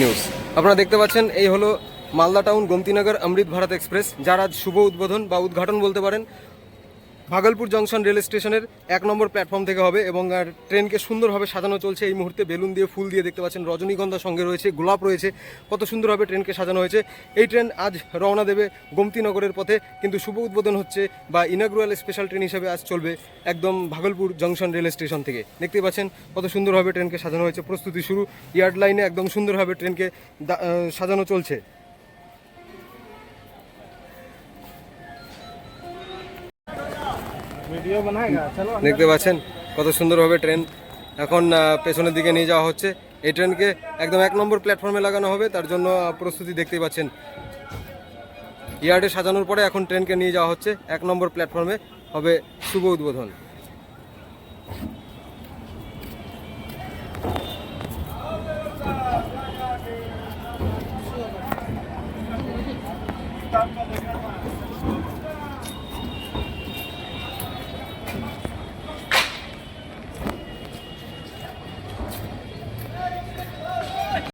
News. আপনারা দেখতে পাচ্ছেন, এই হলো মালদা টাউন গোমতিনগর অমৃত ভারত এক্সপ্রেস, যার আজ শুভ উদ্বোধন বা উদ্ঘাটন বলতে পারেন। ভাগলপুর জংশন রেল স্টেশনের এক নম্বর প্ল্যাটফর্ম থেকে হবে এবং আর ট্রেনকে সুন্দরভাবে সাজানো চলছে। এই মুহূর্তে বেলুন দিয়ে ফুল দিয়ে দেখতে পাচ্ছেন রজনীগন্ধা সঙ্গে রয়েছে, গোলাপ রয়েছে। কত সুন্দরভাবে ট্রেনকে সাজানো হয়েছে। এই ট্রেন আজ রওনা দেবে গোমতিনগরের পথে, কিন্তু শুভ উদ্বোধন হচ্ছে বা ইনাগ্রুয়াল স্পেশাল ট্রেন হিসেবে আজ চলবে একদম ভাগলপুর জংশন রেল স্টেশন থেকে। দেখতে পাচ্ছেন কত সুন্দরভাবে ট্রেনকে সাজানো হয়েছে। প্রস্তুতি শুরু, ইয়ার্ড লাইনে একদম সুন্দরভাবে ট্রেনকে সাজানো চলছে। দেখতে পাচ্ছেন কত সুন্দরভাবে ট্রেন এখন পেছনের দিকে নিয়ে যাওয়া হচ্ছে। এই ট্রেনকে একদম এক নম্বর প্ল্যাটফর্মে লাগানো হবে, তার জন্য প্রস্তুতি দেখতেই পাচ্ছেন। ইয়ার্ডে সাজানোর পরে এখন ট্রেনকে নিয়ে যাওয়া হচ্ছে, এক নম্বর প্ল্যাটফর্মে হবে শুভ উদ্বোধন।